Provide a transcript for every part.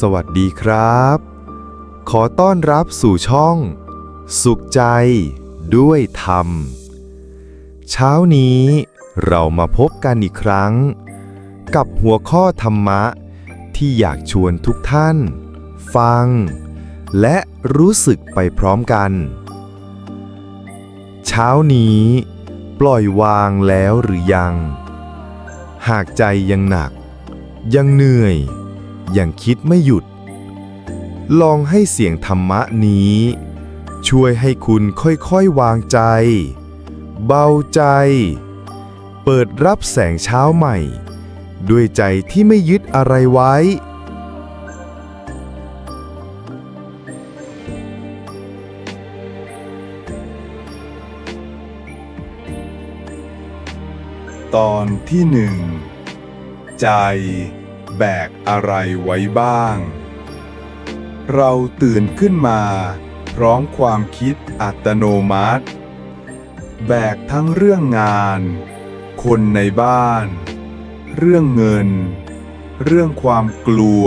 สวัสดีครับ ขอต้อนรับสู่ช่อง สุขใจ ด้วยธรรม เช้านี้เรามาพบกันอีกครั้ง กับหัวข้อธรรมะ ที่อยากชวนทุกท่าน ฟัง และรู้สึกไปพร้อมกัน เช้านี้ ปล่อยวางแล้วหรือยัง หากใจยังหนัก ยังเหนื่อย อยังคิดไม่หยุด ลองให้เสียงธรรมะนี้ ช่วยให้คุณค่อยๆวางใจ เบาใจ เปิดรับแสงเช้าใหม่ ด้วยใจที่ไม่ยึดอะไรไว้ตอนที่หนึ่งใจ แบกอะไรไว้บ้าง เราตื่นขึ้นมา พร้อมความคิดอัตโนมัติ แบกทั้งเรื่องงาน คนในบ้าน เรื่องเงิน เรื่องความกลัว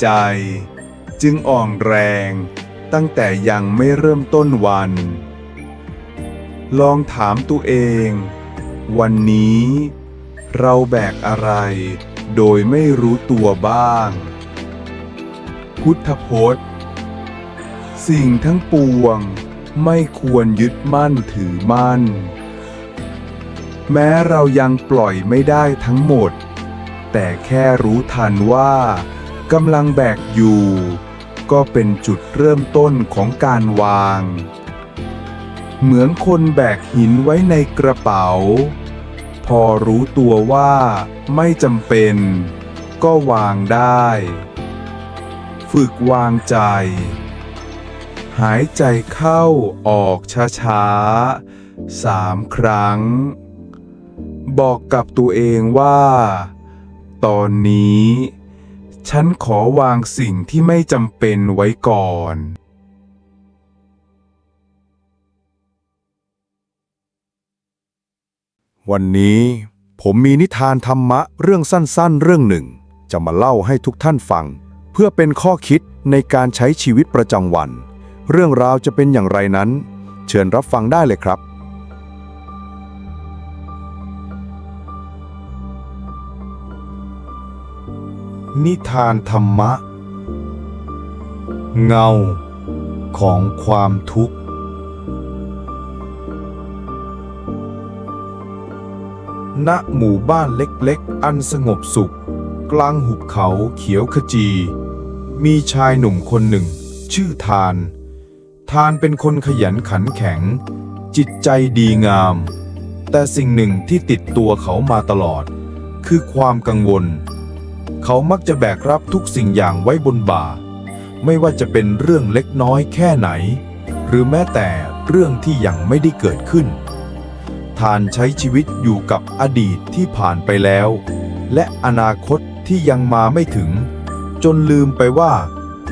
ใจ จึงอ่อนแรงตั้งแต่ยังไม่เริ่มต้นวัน ลองถามตัวเอง วันนี้ เราแบกอะไร โดยไม่รู้ตัวบ้าง พุทธพจน์ สิ่งทั้งปวงไม่ควรยึดมั่นถือมั่น แม้เรายังปล่อยไม่ได้ทั้งหมด แต่แค่รู้ทันว่ากำลังแบกอยู่ ก็เป็นจุดเริ่มต้นของการวาง เหมือนคนแบกหินไว้ในกระเป๋า พอรู้ตัวว่าไม่จำเป็น ก็วางได้ ฝึกวางใจ หายใจเข้าออกช้าๆสามครั้ง บอกกับตัวเองว่า ตอนนี้ ฉันขอวางสิ่งที่ไม่จำเป็นไว้ก่อน วันนี้ผมมีนิทานธรรมะเรื่องสั้นๆ เรื่องหนึ่ง จะมาเล่าให้ทุกท่านฟัง เพื่อเป็นข้อคิดในการใช้ชีวิตประจำวัน เรื่องราวจะเป็นอย่างไรนั้น เชิญรับฟังได้เลยครับ นิทานธรรมะ เงาของความทุกข์ ณหมู่บ้านเล็กๆ อันสงบสุข กลางหุบเขาเขียวขจี มีชายหนุ่มคนหนึ่ง ชื่อทาน ทานเป็นคนขยันขันแข็ง จิตใจดีงาม แต่สิ่งหนึ่งที่ติดตัวเขามาตลอด คือความกังวล เขามักจะแบกรับทุกสิ่งอย่างไว้บนบ่า ไม่ว่าจะเป็นเรื่องเล็กน้อยแค่ไหน หรือแม้แต่เรื่องที่ยังไม่ได้เกิดขึ้น ทานใช้ชีวิตอยู่กับอดีตที่ผ่านไปแล้ว และอนาคตที่ยังมาไม่ถึง จนลืมไปว่า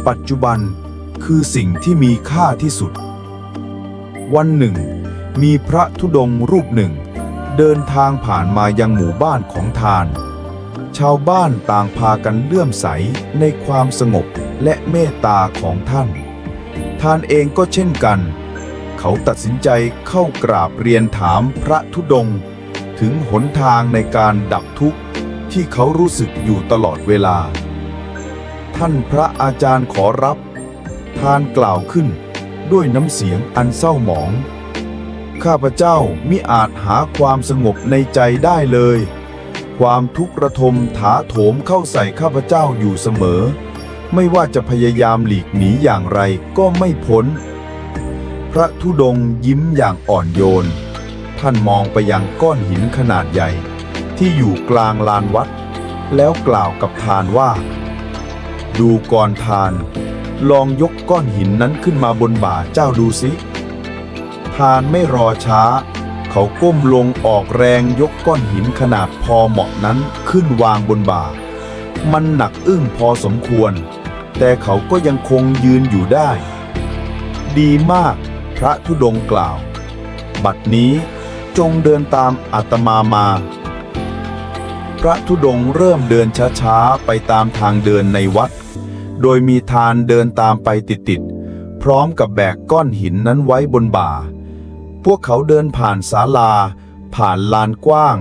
ปัจจุบันคือสิ่งที่มีค่าที่สุด วันหนึ่ง มีพระธุดงรูปหนึ่ง เดินทางผ่านมายังหมู่บ้านของทาน ชาวบ้านต่างพากันเลื่อมใสในความสงบและเมตตาของท่าน ทานเองก็เช่นกันเขาตัดสินใจเข้ากราบเรียนถามพระธุดงค์ถึงหนทางในการดับทุกข์ที่เขารู้สึกอยู่ตลอดเวลา ท่านพระอาจารย์ขอรับทานกล่าวขึ้นด้วยน้ำเสียงอันเศร้าหมอง ข้าพเจ้ามิอาจหาความสงบในใจได้เลย ความทุกข์ระทมถาโถมเข้าใส่ข้าพเจ้าอยู่เสมอ ไม่ว่าจะพยายามหลีกหนีอย่างไรก็ไม่พ้น พระธุดงยิ้มอย่างอ่อนโยน ท่านมองไปยังก้อนหินขนาดใหญ่ ที่อยู่กลางลานวัด แล้วกล่าวกับทานว่า ดูก่อนทาน ลองยกก้อนหินนั้นขึ้นมาบนบ่าเจ้าดูสิทานไม่รอช้า เขาก้มลงออกแรงยกก้อนหินขนาดพอเหมาะนั้นขึ้นวางบนบ่า มันหนักอึ้งพอสมควร แต่เขาก็ยังคงยืนอยู่ได้ ดีมาก พระธุดงกล่าว บัดนี้จงเดินตามอาตมามา พระธุดงเริ่มเดินช้าๆ ไปตามทางเดินในวัด โดยมีทานเดินตามไปติดๆ พร้อมกับแบกก้อนหินนั้นไว้บนบ่า พวกเขาเดินผ่านศาลา ผ่านลานกว้าง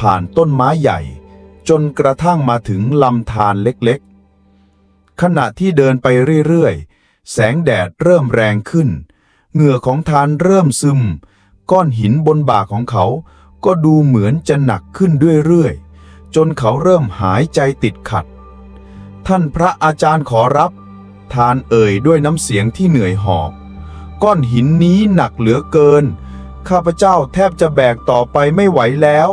ผ่านต้นไม้ใหญ่ จนกระทั่งมาถึงลำธารเล็กๆ ขณะที่เดินไปเรื่อยๆ แสงแดดเริ่มแรงขึ้น เหงื่อของทานเริ่มซึม ก้อนหินบนบ่าของเขา ก็ดูเหมือนจะหนักขึ้นเรื่อยๆ จนเขาเริ่มหายใจติดขัด ท่านพระอาจารย์ขอรับ ทานเอ่ยด้วยน้ำเสียงที่เหนื่อยหอบ ก้อนหินนี้หนักเหลือเกิน ข้าพเจ้าแทบจะแบกต่อไปไม่ไหวแล้ว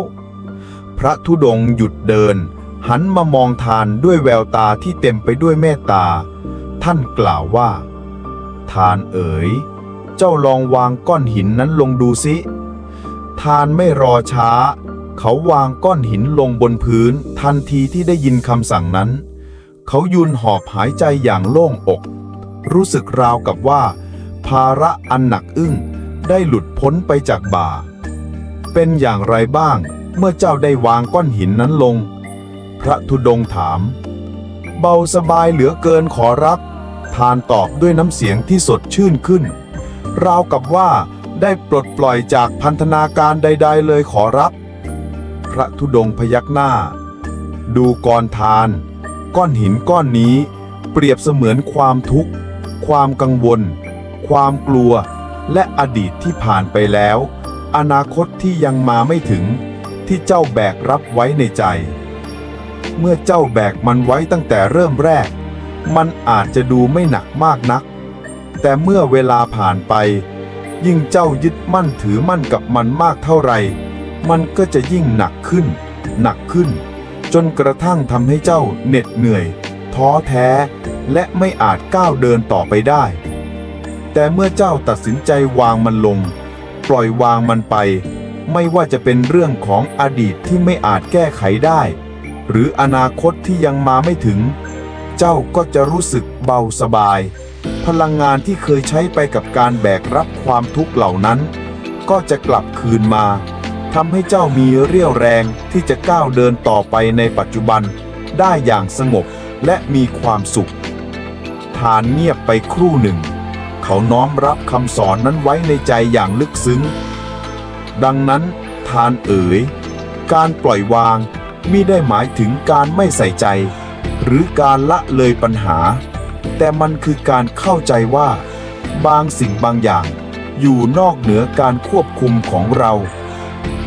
พระธุดงค์หยุดเดิน หันมามองทานด้วยแววตาที่เต็มไปด้วยเมตตา ท่านกล่าวว่า ทานเอ๋ย เจ้าลองวางก้อนหินนั้นลงดูสิทานไม่รอช้า เขาวางก้อนหินลงบนพื้น ทันทีที่ได้ยินคำสั่งนั้น เขายืนหอบหายใจอย่างโล่งอก รู้สึกราวกับว่า ภาระอันหนักอึ้งได้หลุดพ้นไปจากบ่า เป็นอย่างไรบ้าง เมื่อเจ้าได้วางก้อนหินนั้นลง พระธุดงถาม เบาสบายเหลือเกินขอรับ ทานตอบด้วยน้ำเสียงที่สดชื่นขึ้น ราวกับว่าได้ปลดปล่อยจากพันธนาการใด ๆ เลยขอรับ พระธุดงค์พยักหน้า ดูกรทาน ก้อนหินก้อนนี้ เปรียบเสมือนความทุกข์ ความกังวล ความกลัว และอดีตที่ผ่านไปแล้ว อนาคตที่ยังมาไม่ถึง ที่เจ้าแบกรับไว้ในใจ เมื่อเจ้าแบกมันไว้ตั้งแต่เริ่มแรก มันอาจจะดูไม่หนักมากนัก แต่เมื่อเวลาผ่านไป ยิ่งเจ้ายึดมั่นถือมั่นกับมันมากเท่าไหร่ มันก็จะยิ่งหนักขึ้น หนักขึ้น จนกระทั่งทำให้เจ้าเหน็ดเหนื่อย ท้อแท้ และไม่อาจก้าวเดินต่อไปได้ แต่เมื่อเจ้าตัดสินใจวางมันลง ปล่อยวางมันไป ไม่ว่าจะเป็นเรื่องของอดีตที่ไม่อาจแก้ไขได้ หรืออนาคตที่ยังมาไม่ถึง เจ้าก็จะรู้สึกเบาสบาย พลังงานที่เคยใช้ไปกับการแบกรับความทุกข์เหล่านั้น ก็จะกลับคืนมาทำให้เจ้ามีเรี่ยวแรงที่จะก้าวเดินต่อไปในปัจจุบัน ได้อย่างสงบและมีความสุข ทานเงียบไปครู่หนึ่ง เขาน้อมรับคำสอนนั้นไว้ในใจอย่างลึกซึ้ง ดังนั้น ทานเอ๋ย การปล่อยวางมิได้หมายถึงการไม่ใส่ใจ หรือการละเลยปัญหา แต่มันคือการเข้าใจว่า บางสิ่งบางอย่าง อยู่นอกเหนือการควบคุมของเรา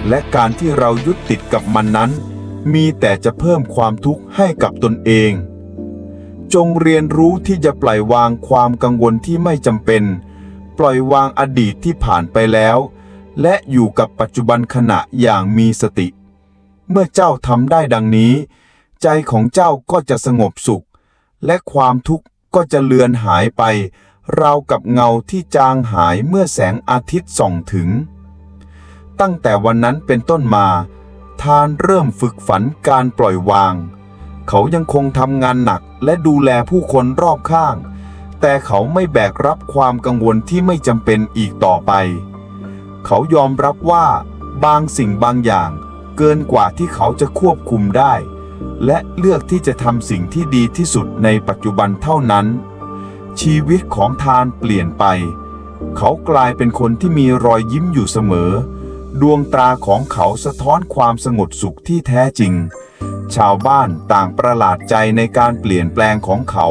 และการที่เรายึดติดกับมันนั้น มีแต่จะเพิ่มความทุกข์ให้กับตนเอง จงเรียนรู้ที่จะปล่อยวางความกังวลที่ไม่จำเป็น ปล่อยวางอดีตที่ผ่านไปแล้ว และอยู่กับปัจจุบันขณะอย่างมีสติ เมื่อเจ้าทำได้ดังนี้ ใจของเจ้าก็จะสงบสุขและความทุกข์ ก็จะเลือนหายไป ราวกับเงาที่จางหายเมื่อแสงอาทิตย์ส่องถึง ตั้งแต่วันนั้นเป็นต้นมา ทานเริ่มฝึกฝันการปล่อยวาง เขายังคงทำงานหนักและดูแลผู้คนรอบข้าง แต่เขาไม่แบกรับความกังวลที่ไม่จำเป็นอีกต่อไป เขายอมรับว่าบางสิ่งบางอย่างเกินกว่าที่เขาจะควบคุมได้ และเลือกที่จะทำสิ่งที่ดีที่สุดในปัจจุบันเท่านั้น ชีวิตของทานเปลี่ยนไป เขากลายเป็นคนที่มีรอยยิ้มอยู่เสมอ ดวงตาของเขาสะท้อนความสงบสุขที่แท้จริง ชาวบ้านต่างประหลาดใจในการเปลี่ยนแปลงของเขา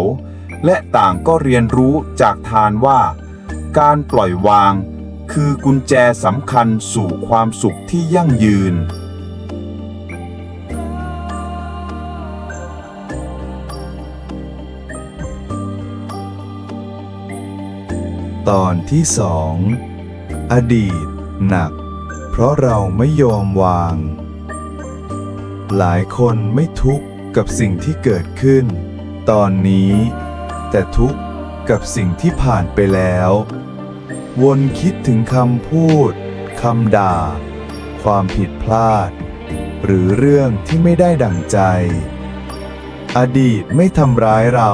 และต่างก็เรียนรู้จากทานว่า การปล่อยวาง คือกุญแจสำคัญสู่ความสุขที่ยั่งยืน ตอนที่สอง อดีต หนัก เพราะเราไม่ยอมวาง หลายคนไม่ทุกข์กับสิ่งที่เกิดขึ้น ตอนนี้ แต่ทุกข์กับสิ่งที่ผ่านไปแล้ว วนคิดถึงคำพูดคำด่า ความผิดพลาด หรือเรื่องที่ไม่ได้ดั่งใจ อดีตไม่ทำร้ายเรา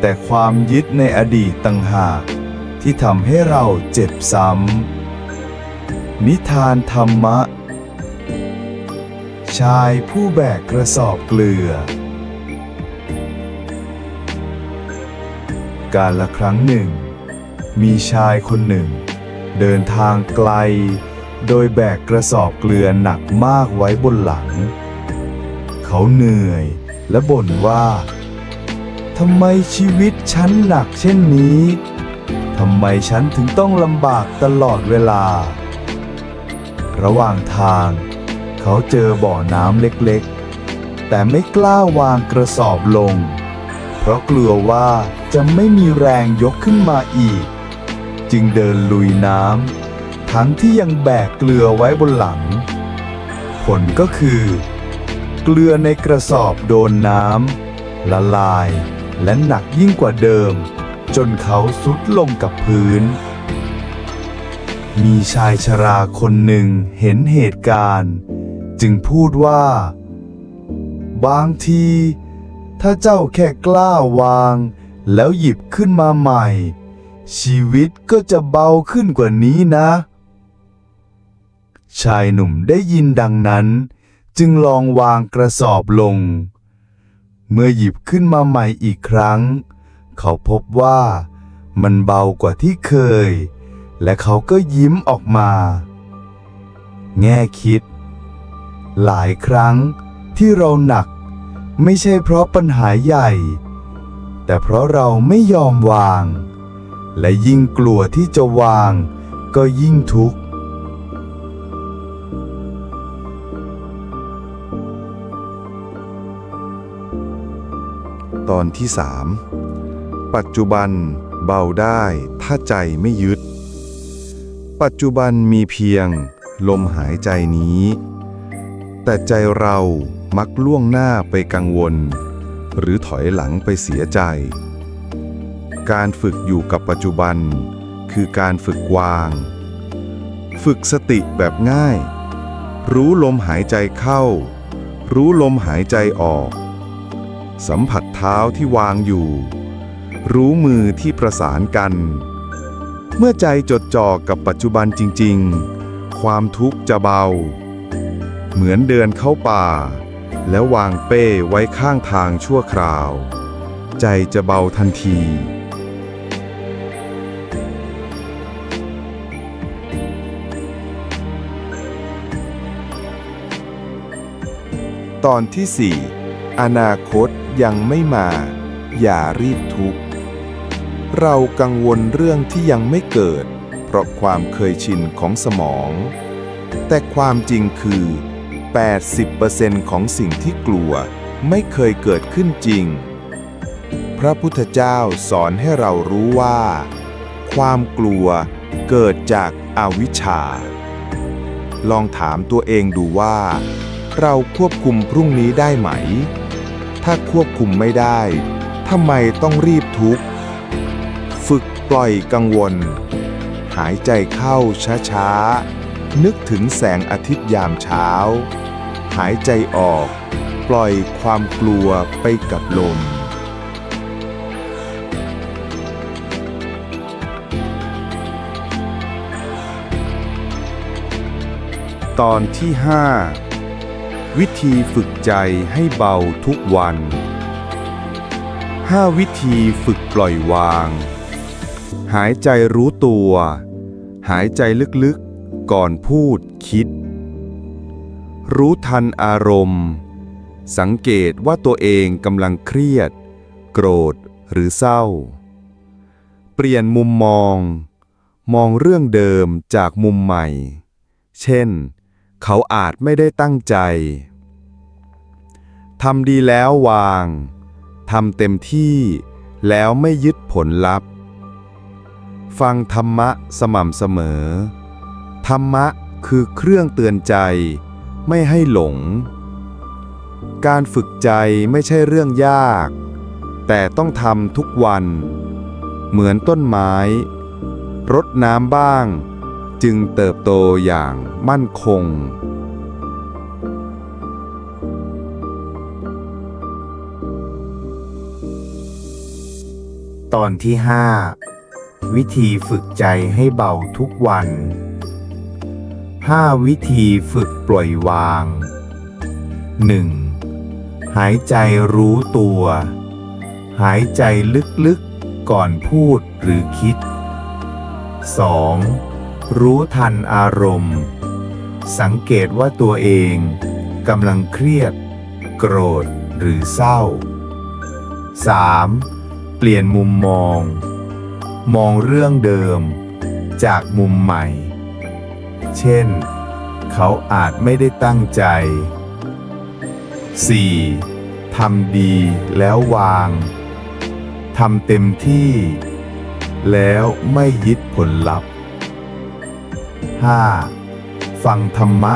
แต่ความยึดในอดีตต่างหาก ที่ทำให้เราเจ็บซ้ำ นิทานธรรมะ ชายผู้แบกกระสอบเกลือ การละครั้งหนึ่ง มีชายคนหนึ่ง เดินทางไกล โดยแบกกระสอบเกลือหนักมากไว้บนหลัง เขาเหนื่อยและบ่นว่าทำไมชีวิตฉันหนักเช่นนี้ ทำไมฉันถึงต้องลำบากตลอดเวลา ระหว่างทาง เขาเจอบ่อน้ำเล็กๆ แต่ไม่กล้าวางกระสอบลง เพราะกลัวว่าจะไม่มีแรงยกขึ้นมาอีก จึงเดินลุยน้ำทั้งที่ยังแบกเกลือไว้บนหลัง ผลก็คือ เกลือในกระสอบโดนน้ำละลายและหนักยิ่งกว่าเดิม จนเขาสุดลงกับพื้น มีชายชราคนหนึ่งเห็นเหตุการณ์ จึงพูดว่า บางที ถ้าเจ้าแค่กล้าวาง แล้วหยิบขึ้นมาใหม่ ชีวิตก็จะเบาขึ้นกว่านี้นะ ชายหนุ่มได้ยินดังนั้น จึงลองวางกระสอบลง เมื่อหยิบขึ้นมาใหม่อีกครั้ง เขาพบว่ามันเบากว่าที่เคย และเขาก็ยิ้มออกมา แง่คิด หลายครั้งที่เราหนัก ไม่ใช่เพราะปัญหาใหญ่ แต่เพราะเราไม่ยอมวาง และยิ่งกลัวที่จะวาง ก็ยิ่งทุกข์ตอนที่3 ปัจจุบันเบาได้ถ้าใจไม่ยึด ปัจจุบันมีเพียงลมหายใจนี้ แต่ใจเรามักล่วงหน้าไปกังวล หรือถอยหลังไปเสียใจ การฝึกอยู่กับปัจจุบัน คือการฝึกวาง ฝึกสติแบบง่าย รู้ลมหายใจเข้า รู้ลมหายใจออก สัมผัสเท้าที่วางอยู่ รู้มือที่ประสานกัน เมื่อใจจดจ่อกับปัจจุบันจริง ๆ ความทุกข์จะเบา เหมือนเดินเข้าป่า แล้ววางเป้ไว้ข้างทางชั่วคราว ใจจะเบาทันทีตอนที่ 4 อนาคตยังไม่มา อย่ารีบทุกข์ เรากังวลเรื่องที่ยังไม่เกิด เพราะความเคยชินของสมอง แต่ความจริงคือ 80%ของสิ่งที่กลัวไม่เคยเกิดขึ้นจริง พระพุทธเจ้าสอนให้เรารู้ว่า ความกลัวเกิดจากอาวิชชา ลองถามตัวเองดูว่า เราควบคุมพรุ่งนี้ได้ไหม ถ้าควบคุมไม่ได้ทำไมต้องรีบทุกข์ ปล่อยกังวล หายใจเข้าช้าๆ นึกถึงแสงอาทิตย์ยามเช้า หายใจออก ปล่อยความกลัวไปกับลม ตอนที่ 5 วิธีฝึกใจให้เบาทุกวัน 5 วิธีฝึกปล่อยวาง หายใจรู้ตัว หายใจลึกๆ ก่อนพูดคิด รู้ทันอารมณ์ สังเกตว่าตัวเองกำลังเครียด โกรธหรือเศร้า เปลี่ยนมุมมอง มองเรื่องเดิมจากมุมใหม่ เช่น เขาอาจไม่ได้ตั้งใจทำดีแล้ววาง ทำเต็มที่แล้วไม่ยึดผลลัพธ์ ฟังธรรมะสม่ำเสมอ ธรรมะคือเครื่องเตือนใจ ไม่ให้หลง การฝึกใจไม่ใช่เรื่องยาก แต่ต้องทำทุกวัน เหมือนต้นไม้ รดน้ำบ้าง จึงเติบโตอย่างมั่นคงตอนที่5 วิธีฝึกใจให้เบาทุกวัน 5 วิธีฝึกปล่อยวาง 1. หายใจรู้ตัว หายใจลึกๆ ก่อนพูดหรือคิด 2. รู้ทันอารมณ์ สังเกตว่าตัวเองกำลังเครียด โกรธหรือเศร้า 3. เปลี่ยนมุมมอง มองเรื่องเดิม จากมุมใหม่ เช่น เขาอาจไม่ได้ตั้งใจ 4. ทำดีแล้ววางทำเต็มที่ แล้วไม่ยึดผลลัพธ์ 5. ฟังธรรมะ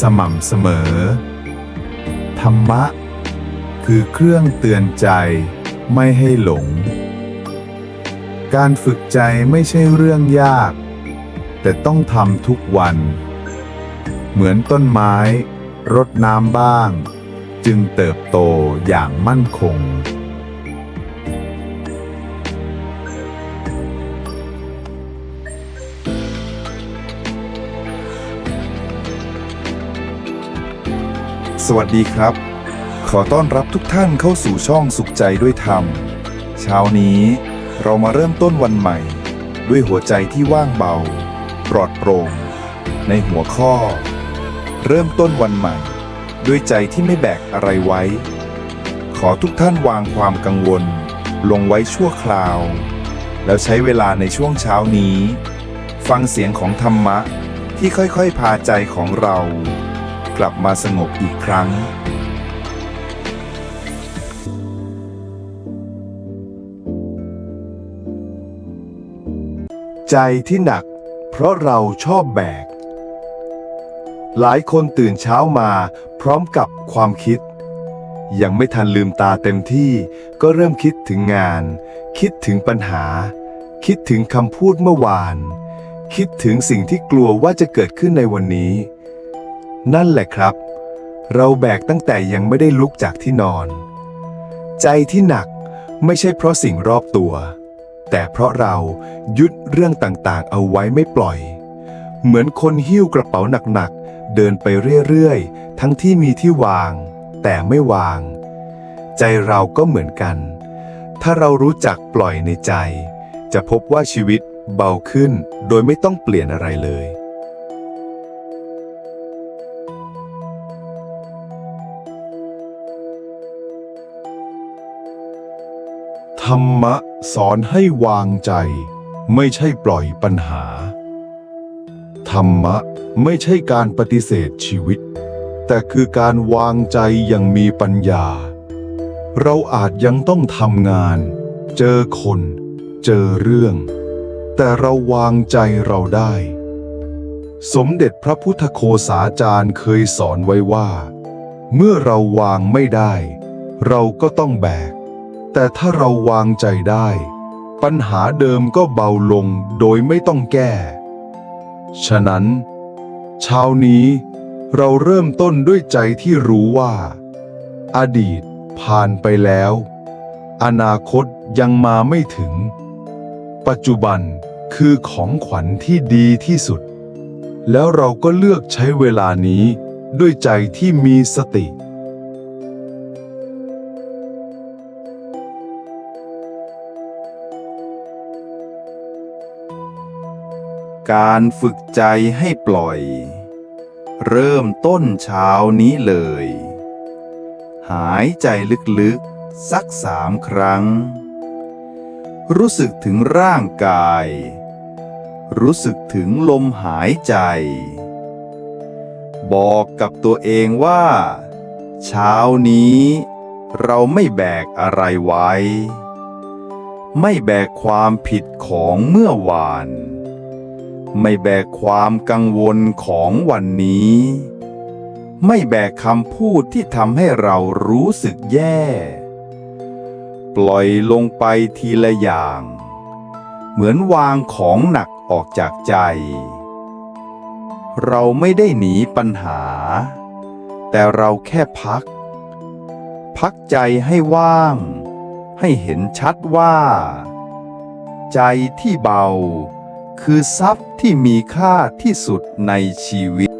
สม่ำเสมอ ธรรมะ คือเครื่องเตือนใจไม่ให้หลง การฝึกใจไม่ใช่เรื่องยาก แต่ต้องทำทุกวัน เหมือนต้นไม้ รดน้ำบ้าง จึงเติบโตอย่างมั่นคง สวัสดีครับ ขอต้อนรับทุกท่านเข้าสู่ช่องสุขใจด้วยธรรม เช้านี้ เรามาเริ่มต้นวันใหม่ ด้วยหัวใจที่ว่างเบา ปลอดโปร่ง ในหัวข้อ เริ่มต้นวันใหม่ ด้วยใจที่ไม่แบกอะไรไว้ ขอทุกท่านวางความกังวล ลงไว้ชั่วคราว แล้วใช้เวลาในช่วงเช้านี้ ฟังเสียงของธรรมะที่ค่อยๆ พาใจของเรา กลับมาสงบอีกครั้ง ใจที่หนัก เพราะเราชอบแบก หลายคนตื่นเช้ามาพร้อมกับความคิด ยังไม่ทันลืมตาเต็มที่ก็เริ่มคิดถึงงาน คิดถึงปัญหา คิดถึงคำพูดเมื่อวาน คิดถึงสิ่งที่กลัวว่าจะเกิดขึ้นในวันนี้ นั่นแหละครับ เราแบกตั้งแต่ยังไม่ได้ลุกจากที่นอน ใจที่หนักไม่ใช่เพราะสิ่งรอบตัว แต่เพราะเรายึดเรื่องต่างๆ เอาไว้ไม่ปล่อย เหมือนคนหิ้วกระเป๋าหนักๆ เดินไปเรื่อยๆ ทั้งที่มีที่วาง แต่ไม่วาง ใจเราก็เหมือนกัน ถ้าเรารู้จักปล่อยในใจ จะพบว่าชีวิตเบาขึ้นโดยไม่ต้องเปลี่ยนอะไรเลย รรมะสอนให้วางใจ ไม่ใช่ปล่อยปัญหา ธรรมะไม่ใช่การปฏิเสธชีวิต แต่คือการวางใจอย่างมีปัญญา เราอาจยังต้องทำงาน เจอคน เจอเรื่อง แต่เราวางใจเราได้ สมเด็จพระพุทธโคสาจารย์เคยสอนไว้ว่า เมื่อเราวางไม่ได้ เราก็ต้องแบก แต่ถ้าเราวางใจได้ ปัญหาเดิมก็เบาลงโดยไม่ต้องแก้ ฉะนั้น เช้านี้เราเริ่มต้นด้วยใจที่รู้ว่า อดีตผ่านไปแล้ว อนาคตยังมาไม่ถึง ปัจจุบันคือของขวัญที่ดีที่สุด แล้วเราก็เลือกใช้เวลานี้ด้วยใจที่มีสติ การฝึกใจให้ปล่อย เริ่มต้นเช้านี้เลย หายใจลึกๆ สักสามครั้ง รู้สึกถึงร่างกาย รู้สึกถึงลมหายใจ บอกกับตัวเองว่า เช้านี้เราไม่แบกอะไรไว้ ไม่แบกความผิดของเมื่อวาน ไม่แบกความกังวลของวันนี้ ไม่แบกคำพูดที่ทำให้เรารู้สึกแย่ ปล่อยลงไปทีละอย่าง เหมือนวางของหนักออกจากใจ เราไม่ได้หนีปัญหา แต่เราแค่พัก พักใจให้ว่าง ให้เห็นชัดว่า ใจที่เบา คือทรัพย์ที่มีค่าที่สุดในชีวิต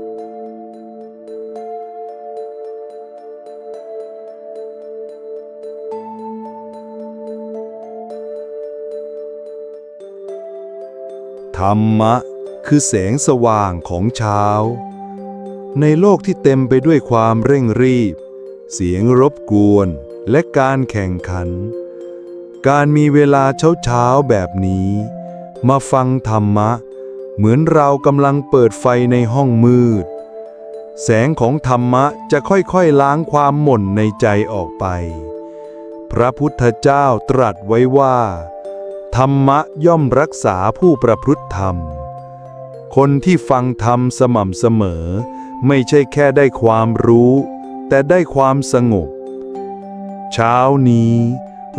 ธรรมะ คือแสงสว่างของเช้า ในโลกที่เต็มไปด้วยความเร่งรีบ เสียงรบกวนและการแข่งขัน การมีเวลาเช้าๆแบบนี้ มาฟังธรรมะ เหมือนเรากำลังเปิดไฟในห้องมืด แสงของธรรมะจะค่อยๆล้างความหม่นในใจออกไป พระพุทธเจ้าตรัสไว้ว่า ธรรมะย่อมรักษาผู้ประพฤติธรรม คนที่ฟังธรรมสม่ำเสมอ ไม่ใช่แค่ได้ความรู้ แต่ได้ความสงบ เช้านี้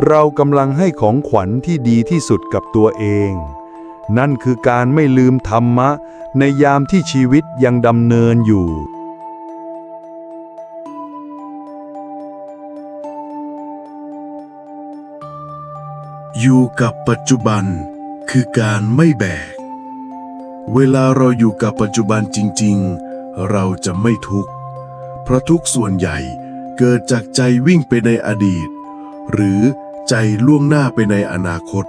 เรากำลังให้ของขวัญที่ดีที่สุดกับตัวเอง นั่นคือการไม่ลืมธรรมะ ในยามที่ชีวิตยังดำเนินอยู่ อยู่กับปัจจุบันคือการไม่แบก เวลาเราอยู่กับปัจจุบันจริง ๆ เราจะไม่ทุกข์ เพราะทุกส่วนใหญ่เกิดจากใจวิ่งไปในอดีต หรือใจล่วงหน้าไปในอนาคต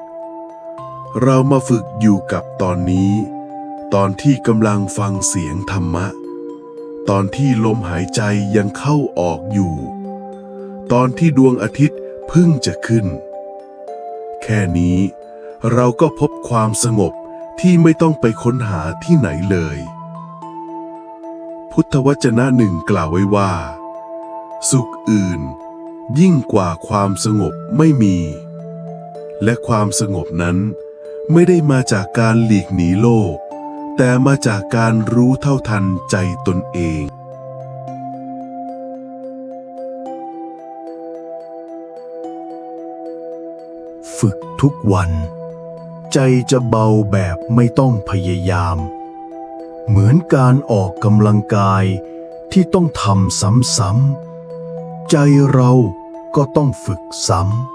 เรามาฝึกอยู่กับตอนนี้ ตอนที่กำลังฟังเสียงธรรมะ ตอนที่ลมหายใจยังเข้าออกอยู่ ตอนที่ดวงอาทิตย์เพิ่งจะขึ้น แค่นี้ เราก็พบความสงบที่ไม่ต้องไปค้นหาที่ไหนเลย พุทธวจนะหนึ่งกล่าวไว้ว่า สุขอื่น ยิ่งกว่าความสงบไม่มี และความสงบนั้น ไม่ได้มาจากการหลีกหนีโลก แต่มาจากการรู้เท่าทันใจตนเองฝึกทุกวัน ใจจะเบาแบบไม่ต้องพยายาม เหมือนการออกกำลังกายที่ต้องทำซ้ำๆใจเราก็ต้องฝึกซ้ำ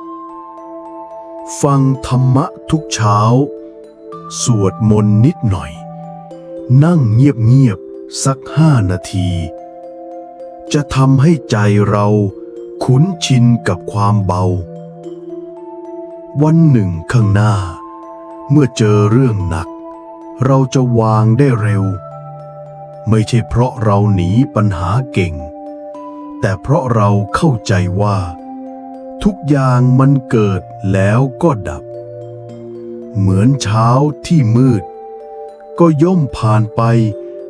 ฟังธรรมะทุกเช้า สวดมนต์นิดหน่อย นั่งเงียบๆสักห้านาที จะทำให้ใจเราคุ้นชินกับความเบา วันหนึ่งข้างหน้า เมื่อเจอเรื่องหนัก เราจะวางได้เร็ว ไม่ใช่เพราะเราหนีปัญหาเก่ง แต่เพราะเราเข้าใจว่า ทุกอย่างมันเกิดแล้วก็ดับ เหมือนเช้าที่มืด ก็ย่อมผ่านไป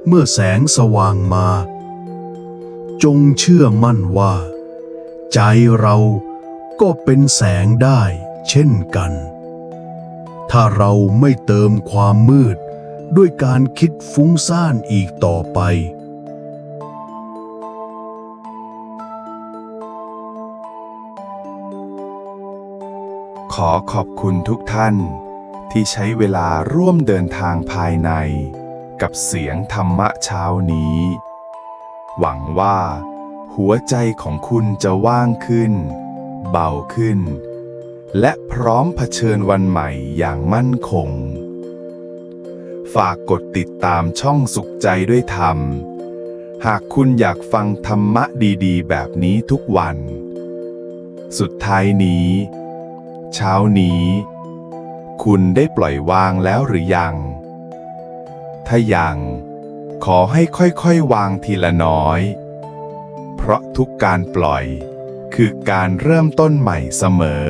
เมื่อแสงสว่างมา จงเชื่อมั่นว่า ใจเราก็เป็นแสงได้เช่นกัน ถ้าเราไม่เติมความมืดด้วยการคิดฟุ้งซ่านอีกต่อไป อขอบคุณทุกท่าน ที่ใช้เวลาร่วมเดินทางภายใน กับเสียงธรรมะเช้านี้ หวังว่า หัวใจของคุณจะว่างขึ้น เบาขึ้น และพร้อมเผชิญวันใหม่อย่างมั่นคง ฝากกดติดตามช่องสุขใจด้วยธรรม หากคุณอยากฟังธรรมะดีๆ แบบนี้ทุกวัน สุดท้ายนี้ เช้านี้ คุณได้ปล่อยวางแล้วหรือยัง ถ้ายัง ขอให้ค่อยๆวางทีละน้อย เพราะทุกการปล่อยคือการเริ่มต้นใหม่เสมอ